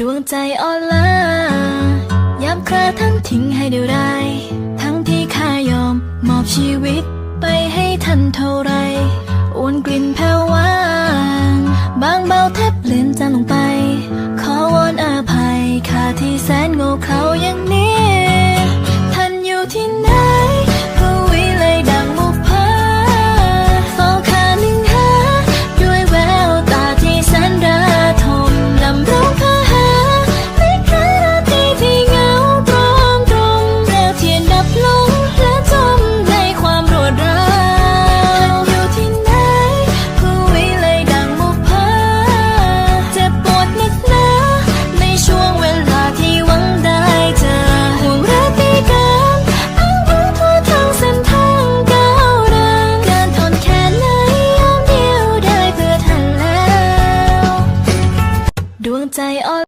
ดวงใจอ่อนล้ายามคราทั้งทิ้งให้เดียวดายทั้งที่ข้ายอมมอบชีวิต ไปให้ทันเท่าไรอ้วนกลิ่นแผ่วหวานบางเบาแทบเปลี่ยนจางลงไป ขอวอนอาภัยข้าที่แสนโง่เขลา ดวงใจอ่อน